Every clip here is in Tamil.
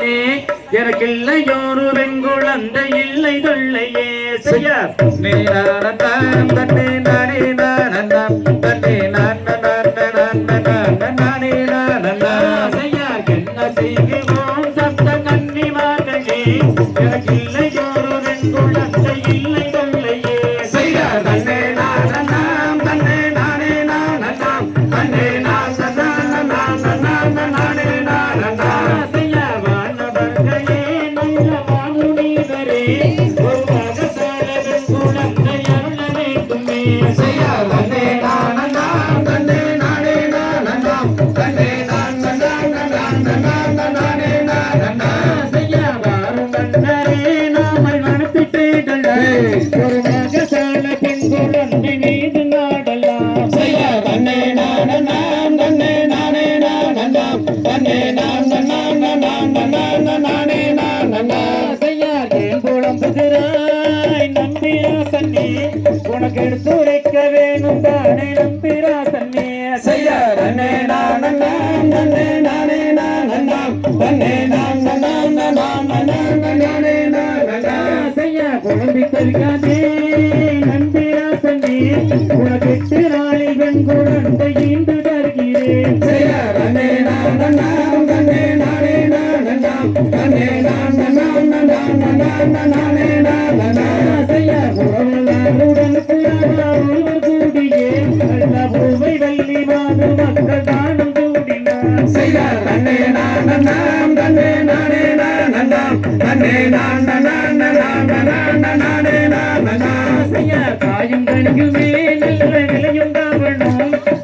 கண்ணே எனக்கு இல்லையோரு வெங்குழந்தை இல்லை தொல்லையே தன்னே நானந்தாம் தன்னே நானே தன்னே நான நான நான நான எனக்கு இல்லையோரு வெங்குழந்தை வேண்டுமே நானே தன்னே நானே எடுத்துரைக்க வேணும் தானே நம்பிராசன்னே செய்ய தன்னே நானந்தாம் தன்னே நானே தன்னே நான நான நான நான நானே நானந்தாம் செய்யா குழம்பி கல்காதே நம்பிராசன்னே உனக்கு நாளில் பெண் குழந்தை ஈண்டு தருகிறேன் செய்ய தன்னே நானந்தாம் தன்னே நானே நானந்தாம் தன்னே நான நான நான நான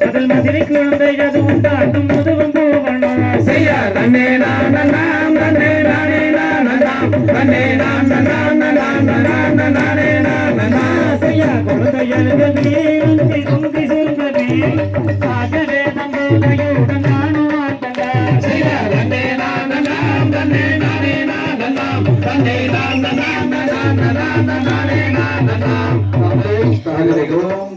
அதில் மதுரை குழந்தை அது உண்டாட்டும் முதுவும் போவணும் செய்யார் தன்னே நானந்தாம் தன்னே நானே நானந்தாம் தன்னே நான நான நான நான நானே நானந்தாம் செய்யா குழந்தை அழுகவே உந்தி குந்தி சொல்வதே ஆகவே தங்களுடன் நானும் ஆட்டங்க செய்யார் தன்னே நானந்தாம் தன்னே நானே நானந்தாம் தன்னே நான நான நான நான நானே நானந்தாம் சாகரிகம்